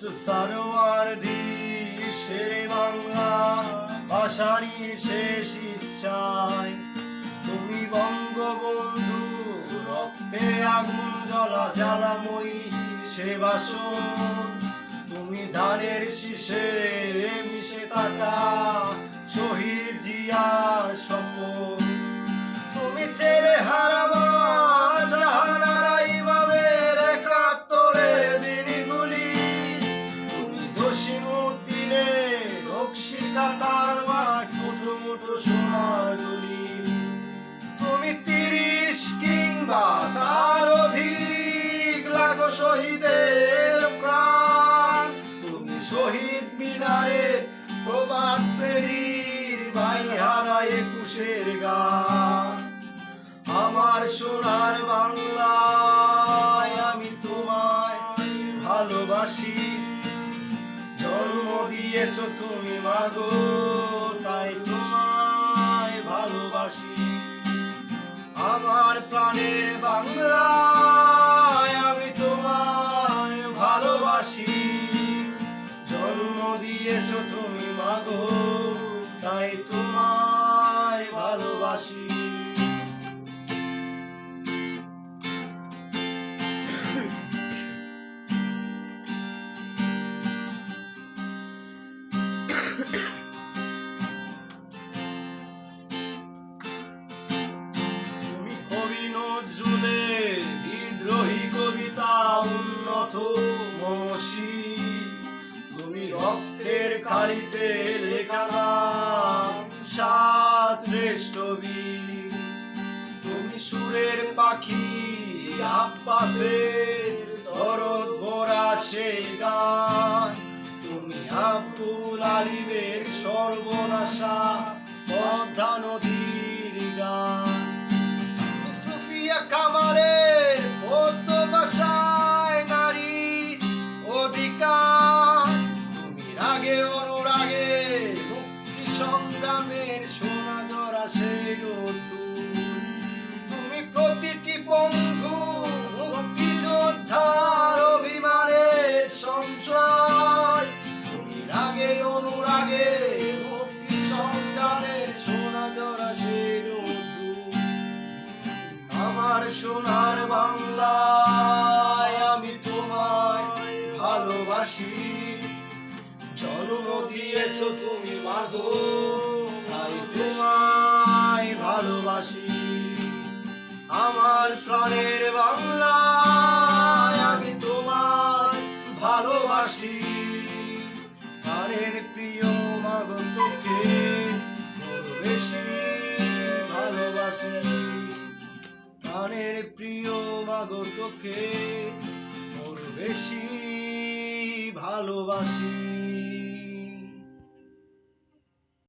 সারোয়ার দি শেরে বাংলা ভাষারি শেষ ইচ্ছায়। তুমি বঙ্গবন্ধু, রক্তে আগুন জ্বলা জ্বালাময়ী সে বাসন। তুমি ধানের শীষে মিশে থাকা শহীদের প্রাণ। তুমি শহীদ মিনারে প্রবাদ পেরির ভাই হারা একুশের গান। আমার সোনার বাংলায় আমি তোমায় ভালোবাসি। জন্ম দিয়েছ তুমি, মাগো, তাই তোমায় ভালোবাসি। আমার প্রাণের বাংলায় ভালোবাসি। জন্ম দিয়েছ তুমি মাগো তাই তোমায় ভালোবাসি। তুমি কবি নজরুলের বিদ্রোহী কবিতা উন্নত মমসী তুমি রক্তের কালিতে লেখা সাত শ্রেষ্ঠ তুমি সুরের পাখি, আব্বাসের দরদ ভরা সেই গান। তুমি আব্দুল আলিমের সর্বনাশা পদ্মা নদীর রাগে অনুরাগে মুক্তি সংগ্রামের সোনা জরা সেই তুমি প্রতিটি বন্ধু মুক্তি যোদ্ধার অভিমানের সংশয় তুমি রাগে, অনুরাগে মুক্তি সংগ্রামের সোনা জরা সেই আমার সোনার বাংলায় আমি তোমায় ভালোবাসি। জন্ম দিয়েছ তুমি মাগো তাই তোমায় ভালোবাসি। আমার প্রাণের বাংলায় আমি তোমায় ভালোবাসি। প্রাণের প্রিয় মাগো তোকে বেশি ভালোবাসি। প্রাণের প্রিয় মাগো তোকে মোর বেশি ভালোবাসি।